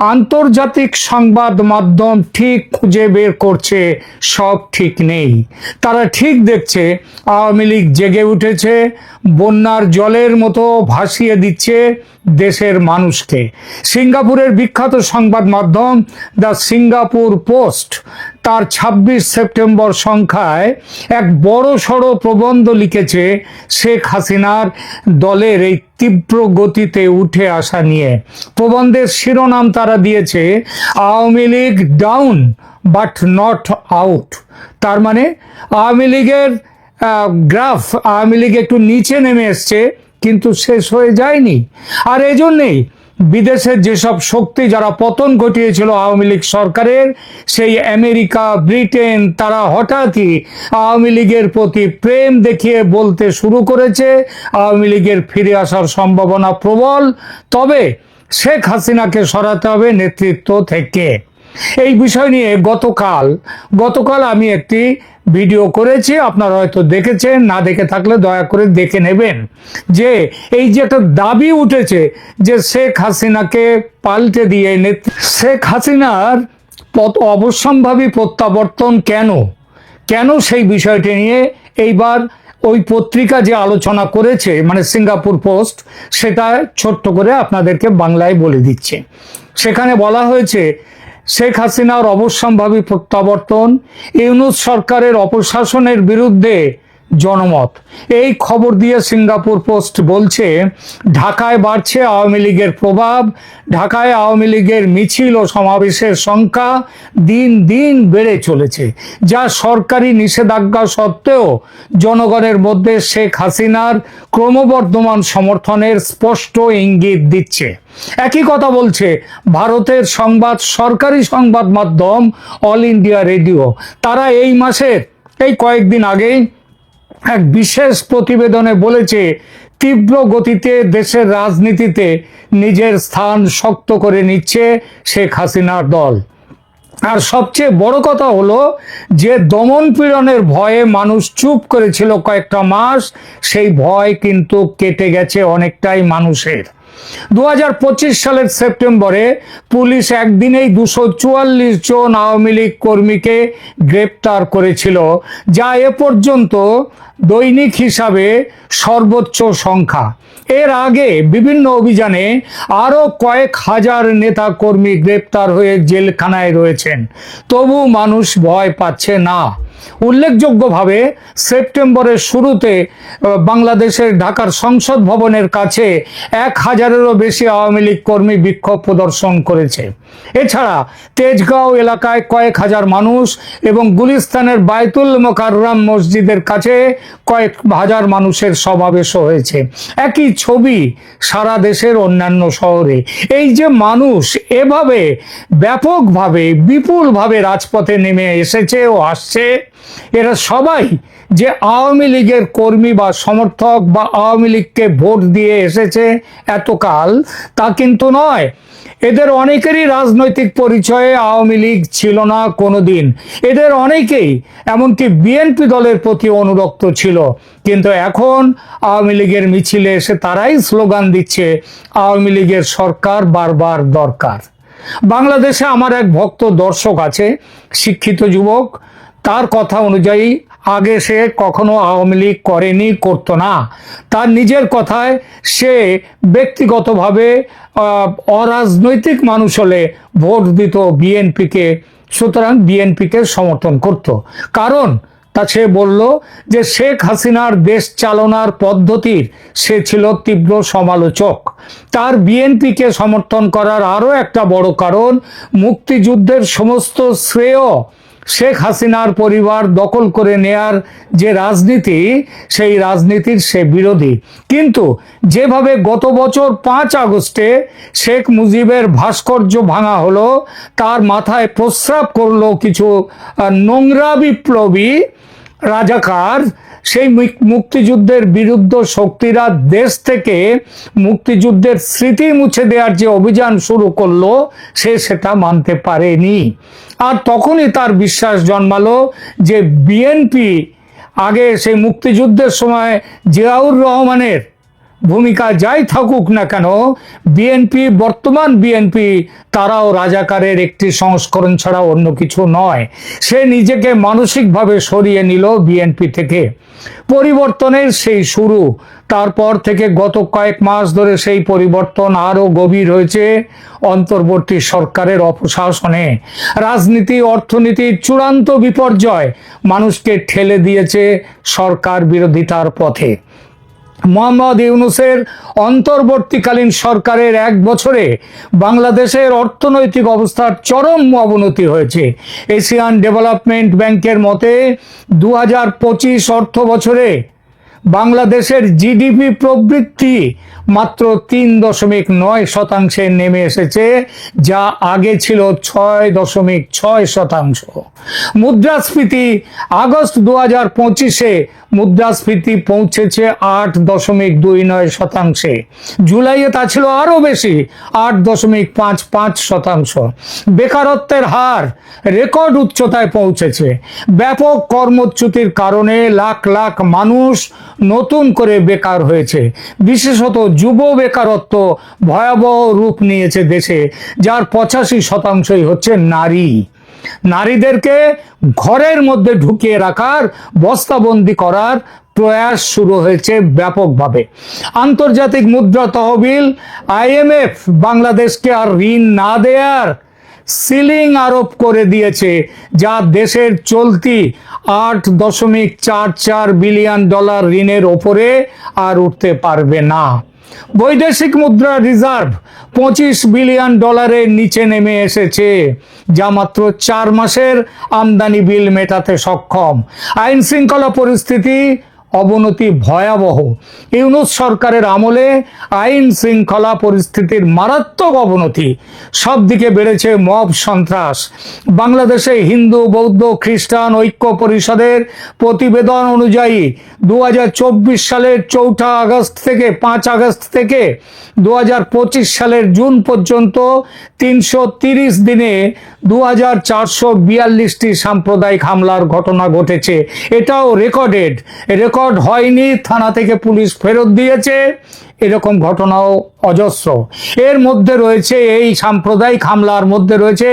আন্তর্জাতিক সংবাদ মাধ্যম ঠিক খুঁজে বের করছে, সব ঠিক নেই। তারা ঠিক দেখছে, আওয়ামী লীগ জেগে উঠেছে, বন্যার জলের মতো ভাসিয়ে দিচ্ছে দেশের মানুষকে। সিঙ্গাপুরের বিখ্যাত সংবাদ মাধ্যম দ্য সিঙ্গাপুর পোস্ট তার ২৬ সেপ্টেম্বর সংখ্যায় এক বড় সড়ো প্রবন্ধ লিখেছে শেখ হাসিনার দলের এই তীব্র গতিতে উঠে আসা নিয়ে। প্রবন্ধের শিরোনাম তারা দিয়েছে, Awami League down but not out তার মানে আওয়ামী লীগের গ্রাফ আওয়ামী লীগ একটু নিচে নেমে এসছে, কিন্তু শেষ হয়ে যায়নি। আর এজন্যেই বিদেশের যেসব শক্তি যারা পতন ঘটিয়েছিল আওয়ামী লীগ সরকারের, সেই আমেরিকা, ব্রিটেন, তারা হঠাৎই আওয়ামী লীগের প্রতি প্রেম দেখিয়ে বলতে শুরু করেছে। আওয়ামী লীগের ফিরে আসার সম্ভাবনা প্রবল। তবে শেখ হাসিনাকে সরাতে হবে নেতৃত্ব থেকে। এই বিষয় নিয়ে গতকাল গতকাল আমি একটি ভিডিও করেছি, আপনারা হয়তো দেখেছেন, না দেখে থাকলে দয়া করে দেখে নেবেন যে এই যে একটা দাবি উঠেছে যে শেখ হাসিনাকে পাল্টে দিয়ে শেখ হাসিনার পথ অবশ্যম্ভাবী প্রত্যাবর্তন কেন? কেন সেই বিষয়টি নিয়ে এইবার ওই পত্রিকা যে আলোচনা করেছে মানে সিঙ্গাপুর পোস্ট, সেটা ছোট্ট করে আপনাদেরকে বাংলায় বলে দিচ্ছে। সেখানে বলা হয়েছে শেখ হাসিনার অবশ্যম্ভাবী প্রত্যাবর্তন ইউনুস সরকারের অপশাসনের বিরুদ্ধে জনমত। এই খবর দিয়ে সিঙ্গাপুর পোস্ট বলছে, ঢাকায় বাড়ছে আওয়ামী লীগের প্রভাব, ঢাকায় আওয়ামী লীগের মিছিল ও সমাবেশের সংখ্যা দিন দিন বেড়ে চলেছে, যা সরকারি নিষেধাজ্ঞা সত্ত্বেও জনগণের মধ্যে শেখ হাসিনার ক্রমবর্ধমান সমর্থনের স্পষ্ট ইঙ্গিত দিচ্ছে। একই কথা বলছে, ভারতের সংবাদ সরকারি সংবাদ মাধ্যম অল ইন্ডিয়া রেডিও। তারা এই মাসের, এই কয়েকদিন আগেই এক বিশেষ প্রতিবেদনে বলেছে, তীব্র গতিতে দেশের রাজনীতিতে নিজের স্থান শক্ত করে নিচ্ছে শেখ হাসিনার দল। আর সবচেয়ে বড় কথা হলো যে দমন পীড়নের ভয়ে মানুষ চুপ করেছিল কয়েকটা মাস, সেই ভয় কিন্তু কেটে গেছে অনেকটাই মানুষের। দু হাজার পঁচিশ সালের সেপ্টেম্বরে পুলিশ একদিনেই দুশো চুয়াল্লিশ জন আওয়ামী লীগ কর্মীকে গ্রেপ্তার করেছিল, যা এ পর্যন্ত দৈনিক হিসাবে সর্বোচ্চ সংখ্যা। এর আগে বিভিন্ন অভিযানে আরও কয়েক হাজার নেতা কর্মী গ্রেপ্তার হয়ে জেলখানায় রয়েছেন। তবু মানুষ ভয় পাচ্ছে না। উল্লেখযোগ্যভাবে সেপ্টেম্বরের শুরুতে বাংলাদেশের ঢাকার সংসদ ভবনের কাছে এক হাজারেরও বেশি আওয়ামী লীগ কর্মী বিক্ষোভ প্রদর্শন করেছে। এছাড়া তেজগাঁও এলাকায় কয়েক হাজার মানুষ এবং গুলিস্তানের বায়তুল মোকাররাম মসজিদের কাছে কয়েক হাজার মানুষের সমাবেশও হয়েছে। একই ছবি সারা দেশের অন্যান্য শহরে। এই যে মানুষ এভাবে ব্যাপকভাবে, বিপুলভাবে রাজপথে নেমে এসেছে ও আসছে, এরা সবাই যে আওয়ামী লীগের কর্মী বা সমর্থক বা আওয়ামী লীগকে ভোট দিয়ে এসেছে এতকাল, তা কিন্তু নয়। এদের অনেকেরই রাজনৈতিক পরিচয়ে আওয়ামী লীগ ছিল না কোনোদিন। এদের অনেকেই এমনকি বিএনপি দলের প্রতি অনুরক্ত ছিল। কিন্তু এখন আওয়ামী লীগের মিছিলে এসে তারাই স্লোগান দিচ্ছে, আওয়ামী লীগের সরকার বারবার দরকার। বাংলাদেশে আমার এক ভক্ত দর্শক আছে, শিক্ষিত যুবক। তার কথা অনুযায়ী আগে সে কখনো আওয়ামী লীগ করেনি, করতো না। তার নিজের কথায় সে ব্যক্তিগতভাবে অরাজনৈতিক মানুষ হলে ভোট দিত বিএনপিকে, সুতরাং বিএনপিকে সমর্থন করত। কারণ তা সে বলল যে শেখ হাসিনার দেশ চালনার পদ্ধতির, সে ছিল তীব্র সমালোচক। তার বিএনপিকে সমর্থন করার আরও একটা বড় কারণ, মুক্তিযুদ্ধের সমস্ত শ্রেয় শেখ হাসিনার পরিবার দখল করে নেয়ার যে রাজনীতি, সেই রাজনীতির সে বিরোধী। কিন্তু যেভাবে গত বছর পাঁচ আগস্টে শেখ মুজিবের ভাস্কর্য ভাঙা হলো, তার মাথায় প্রস্রাব করল কিছু নোংরা বিপ্লবী রাজাকার, সেই মুক্তিযুদ্ধের বিরুদ্ধ শক্তিরা দেশ থেকে মুক্তিযুদ্ধের স্মৃতি মুছে দেওয়ার যে অভিযান শুরু করল, সে সেটা মানতে পারেনি। আর তখনই তার বিশ্বাস জন্মালো যে বিএনপি আগে সেই মুক্তিযুদ্ধের সময় জিয়াউর রহমানের ভূমিকা যাই থাকুক না কেন বিএনপি বর্তমান বিএনপি তারাও রাজাকারের একটি সংস্করণ ছাড়া অন্য কিছু নয়। সে নিজেকে মানসিকভাবে সরিয়ে নিল বিএনপি থেকে। পরিবর্তনের সেই শুরু, তারপর থেকে গত কয়েক মাস ধরে সেই পরিবর্তন আরও গভীর হয়েছে অন্তর্বর্তী সরকারের অপশাসনে। রাজনীতি অর্থনীতির চূড়ান্ত বিপর্যয় মানুষকে ঠেলে দিয়েছে সরকার বিরোধিতার পথে। মোহাম্মদ ইউনুসের অন্তর্বর্তীকালীন সরকারের এক বছরে বাংলাদেশের অর্থনৈতিক অবস্থার চরম অবনতি হয়েছে। এশিয়ান ডেভেলপমেন্ট ব্যাংকের মতে দু হাজার পঁচিশ অর্থ বছরে বাংলাদেশের জিডিপি প্রবৃদ্ধি মাত্র তিন দশমিক নয় শতাংশে নেমে এসেছে, যা আগে ছিল ছয় দশমিক ছয় শতাংশ। মুদ্রাস্ফীতি আগস্ট দু হাজার পঁচিশে মুদ্রাস্ফীতি পৌঁছেছে আট দশমিক দুই নয় শতাংশে। জুলাইয়ে তা ছিল আরও বেশি, আট দশমিক পাঁচ পাঁচ শতাংশ। বেকারত্বের হার রেকর্ড উচ্চতায় পৌঁছেছে। ব্যাপক কর্মচ্যুতির কারণে লাখ লাখ মানুষ নতুন করে বেকার হয়েছে। বিশেষত যুব বেকারত্ব ভয়াবহ রূপ নিয়েছে দেশে, যার পঁচাশি শতাংশই হচ্ছে নারী। নারীদেরকে ঘরের মধ্যে ঢুকিয়ে রাখার, বস্তাবন্দি করার প্রয়াস শুরু হয়েছে ব্যাপকভাবে। আন্তর্জাতিক মুদ্রা তহবিল আইএমএফ বাংলাদেশকে আর ঋণ না দেয়ার সিলিং আরোপ করে দিয়েছে, যা দেশের চলতি আট দশমিক চার চার বিলিয়ন ডলার ঋণের ওপরে আর উঠতে পারবে না। বৈদেশিক মুদ্রা রিজার্ভ পঁচিশ বিলিয়ন ডলারের নিচে নেমে এসেছে, যা মাত্র চার মাসের আমদানি বিল মেটাতে সক্ষম। আইন শৃঙ্খলা পরিস্থিতি অবনতি ভয়াবহ। ইউনুস সরকারের আমলে আইন শৃঙ্খলা পরিস্থিতির মারাত্মক অবনতি। সব দিকে বেড়েছে মব সন্ত্রাস। বাংলাদেশে হিন্দু, বৌদ্ধ, খ্রিস্টান ঐক্য পরিষদের প্রতিবেদন অনুযায়ী দু হাজার চব্বিশ সালের চৌঠা আগস্ট থেকে পাঁচ আগস্ট থেকে দু হাজার পঁচিশ সালের জুন পর্যন্ত তিনশো দিনে দু হাজার সাম্প্রদায়িক হামলার ঘটনা ঘটেছে। এটাও রেকর্ডেড। রেকর্ড হয়নি, থানা থেকে পুলিশ ফেরত দিয়েছে। এরকম ঘটনাও অজস্র। এর মধ্যে রয়েছে এই সাম্প্রদায়িক হামলার মধ্যে রয়েছে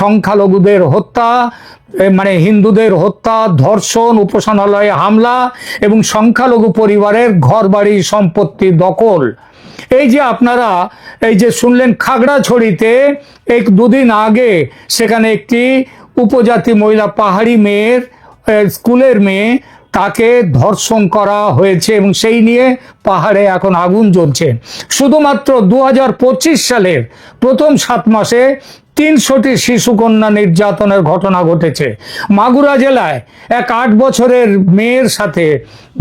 সংখ্যালঘুদের হত্যা মানে হিন্দুদের হত্যা, ধর্ষণ, উপাসনালয়ে হামলা এবং সংখ্যালঘু পরিবারের ঘরবাড়ি সম্পত্তি দখল। এই যে আপনারা এই যে শুনলেন খাগড়াছড়িতে, এক দুদিন আগে সেখানে একটি উপজাতি মহিলা পাহাড়ি মেয়ের স্কুলের মেয়ে তাকে ধর্ষণ করা হয়েছে এবং সেই নিয়ে পাহাড়ে এখন আগুন জ্বলছে। শুধুমাত্র দু হাজার পঁচিশ সালের প্রথম সাত মাসে তিনশোটি শিশুকন্যা নির্যাতনের ঘটনা ঘটেছে। মাগুরা জেলায় এক আট বছরের মেয়ের সাথে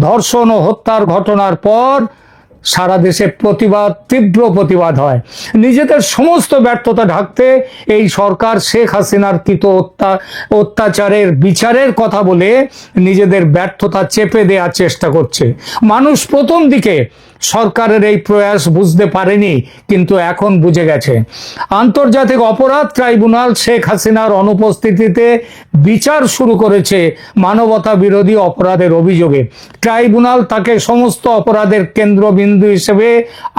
ধর্ষণ ও হত্যার ঘটনার পর সারা দেশে প্রতিবাদ, তীব্র প্রতিবাদ হয়। নিজেদের সমস্ত ব্যর্থতা ঢাকতে এই সরকার শেখ হাসিনার কৃত অত্যা- অত্যাচারের বিচারের কথা বলে নিজেদের ব্যর্থতা চেপে দেওয়ার চেষ্টা করছে। মানুষ প্রথম দিকে সরকারের এই প্রয়াস বুঝতে পারেনি, কিন্তু এখন বুঝে গেছে। আন্তর্জাতিক অপরাধ ট্রাইব্যুনাল শেখ হাসিনার অনুপস্থিতিতে বিচার শুরু করেছে মানবতা বিরোধী অপরাধের অভিযোগে। ট্রাইব্যুনাল তাকে সমস্ত অপরাধের কেন্দ্রবিন্দু হিসেবে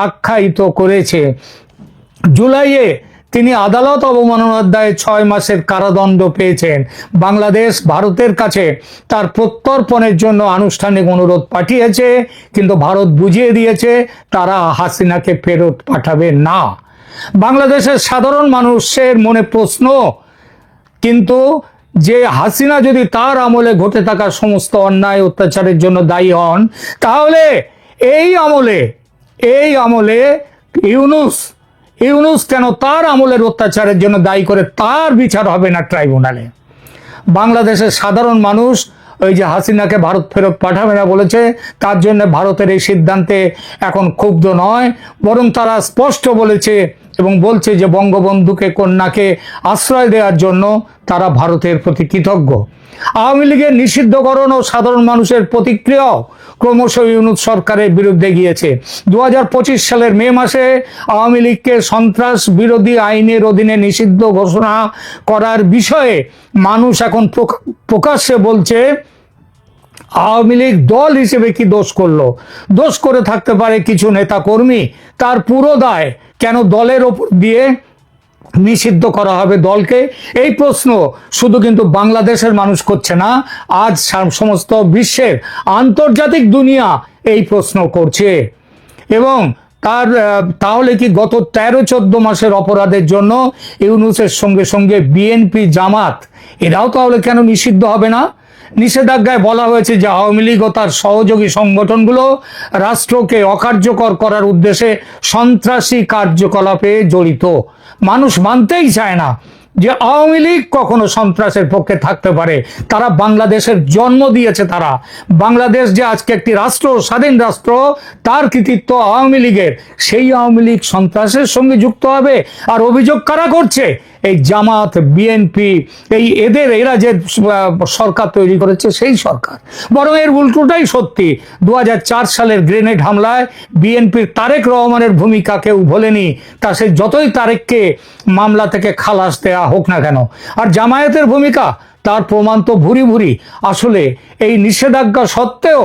আখ্যায়িত করেছে। জুলাইয়ে তিনি আদালত অবমাননার দায়ে ছয় মাসের কারাদণ্ড পেয়েছেন। বাংলাদেশ ভারতের কাছে তার প্রত্যর্পণের জন্য আনুষ্ঠানিক অনুরোধ পাঠিয়েছে, কিন্তু ভারত বুঝিয়ে দিয়েছে তারা হাসিনাকে ফেরত পাঠাবে না। বাংলাদেশের সাধারণ মানুষের মনে প্রশ্ন, কিন্তু যে হাসিনা যদি তার আমলে ঘটে থাকা সমস্ত অন্যায় অত্যাচারের জন্য দায়ী হন, তাহলে এই আমলে এই আমলে ইউনুস ইউনুস কেন তার আমলের অত্যাচারের জন্য দায়ী করে তার বিচার হবে না ট্রাইব্যুনালে? বাংলাদেশের সাধারণ মানুষ ওই যে হাসিনাকে ভারত ফেরত পাঠাবে না বলেছে, তার জন্য ভারতের এই সিদ্ধান্তে এখন ক্ষুব্ধ নয়, বরং তারা স্পষ্ট বলেছে এবং বলছে যে বঙ্গবন্ধুকে, কন্যাকে আশ্রয় দেওয়ার জন্য তারা ভারতের প্রতি কৃতজ্ঞ। আওয়ামী লীগের নিষিদ্ধকরণ ও সাধারণ মানুষের প্রতিক্রিয়াও ক্রমশ ইউনুস সরকারের বিরুদ্ধে গিয়েছে। দু হাজার পঁচিশ সালের মে মাসে আওয়ামী লীগকে সন্ত্রাস বিরোধী আইনের অধীনে নিষিদ্ধ ঘোষণা করার বিষয়ে মানুষ এখন প্রক- প্রকাশ্যে বলছে, আওয়ামী লীগ দল হিসেবে কি দোষ করল? দোষ করে থাকতে পারে কিছু নেতা কর্মী তার পুরো দায় কেন দলের ওপর দিয়ে নিষিদ্ধ করা হবে দলকে? এই প্রশ্ন শুধু কিন্তু বাংলাদেশের মানুষ করছে না, আজ সমস্ত বিশ্বের আন্তর্জাতিক দুনিয়া এই প্রশ্ন করছে। এবং তার তাহলে কি গত তেরো চোদ্দ মাসের অপরাধের জন্য ইউনুসের সঙ্গে সঙ্গে বিএনপি জামাত, এরাও তাহলে কেন নিষিদ্ধ হবে না? নিষেধাজ্ঞায় বলা হয়েছে যে আওয়ামী লীগ ও তার সহযোগী সংগঠনগুলো রাষ্ট্রকে অকার্যকর করার উদ্দেশ্যে সন্ত্রাসী কার্যকলাপে জড়িত। মানুষ মানতেই চায় না যে আওয়ামী লীগ কখনো সন্ত্রাসের পক্ষে থাকতে পারে। তারা বাংলাদেশের জন্ম দিয়েছে তারা। বাংলাদেশ যে আজকে একটি রাষ্ট্র, স্বাধীন রাষ্ট্র, তার কৃতিত্ব আওয়ামী লীগের। সেই আওয়ামী লীগ সন্ত্রাসের সঙ্গে যুক্ত হবে। আর অভিযোগ কারা করছে? এই জামাত বিএনপি এই এদের, এরা যে সরকার তৈরি করেছে সেই সরকার। বরং এর উল্টোটাই সত্যি। দু হাজার চার সালের গ্রেনেড হামলায় বিএনপির তারেক রহমানের ভূমিকা কেউ ভোলেনি। তা সে যতই তারেককে মামলা থেকে খালাস দেয়া হোক না কেন। আর জামায়াতের ভূমিকা, তার প্রমাণ তো ভুরি ভুরি। আসলে এই নিষেধাজ্ঞা সত্ত্বেও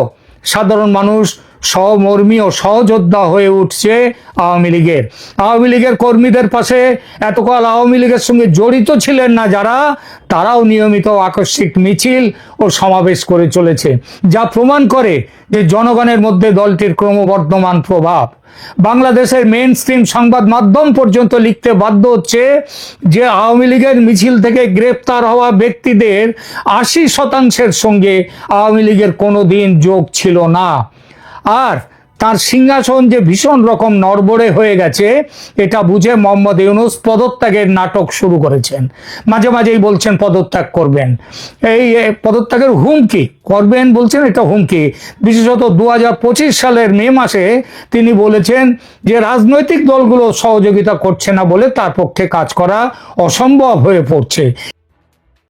সাধারণ মানুষ সহমর্মী ও সহযোদ্ধা হয়ে উঠছে আওয়ামী লীগের। আওয়ামী লীগের কর্মীদের পাশে এতকাল আওয়ামী লীগের সঙ্গে জড়িত ছিলেন না যারা, তারাও নিয়মিত আকস্মিক মিছিল ও সমাবেশ করে চলেছে, যা প্রমাণ করে যে জনগণের মধ্যে দলটির ক্রমবর্ধমান প্রভাব। বাংলাদেশের মেন স্ট্রিম সংবাদ মাধ্যম পর্যন্ত লিখতে বাধ্য হচ্ছে যে আওয়ামী লীগের মিছিল থেকে গ্রেপ্তার হওয়া ব্যক্তিদের আশি শতাংশের সঙ্গে আওয়ামী লীগের কোনো দিন যোগ ছিল না। আর তার সিংহাসন যে ভীষণ রকম নড়বড়ে হয়ে গেছে, এটা বুঝে মোহাম্মদ ইউনুস পদত্যাগের নাটক শুরু করেছেন। মাঝে মাঝেই বলছেন, পদত্যাগ করবেন। এই পদত্যাগের হুমকি, করবেন বলছেন, এটা হুমকি। বিশেষত দু হাজার পঁচিশ সালের মে মাসে তিনি বলেছেন যে, রাজনৈতিক দলগুলো সহযোগিতা করছে না বলে তার পক্ষে কাজ করা অসম্ভব হয়ে পড়ছে।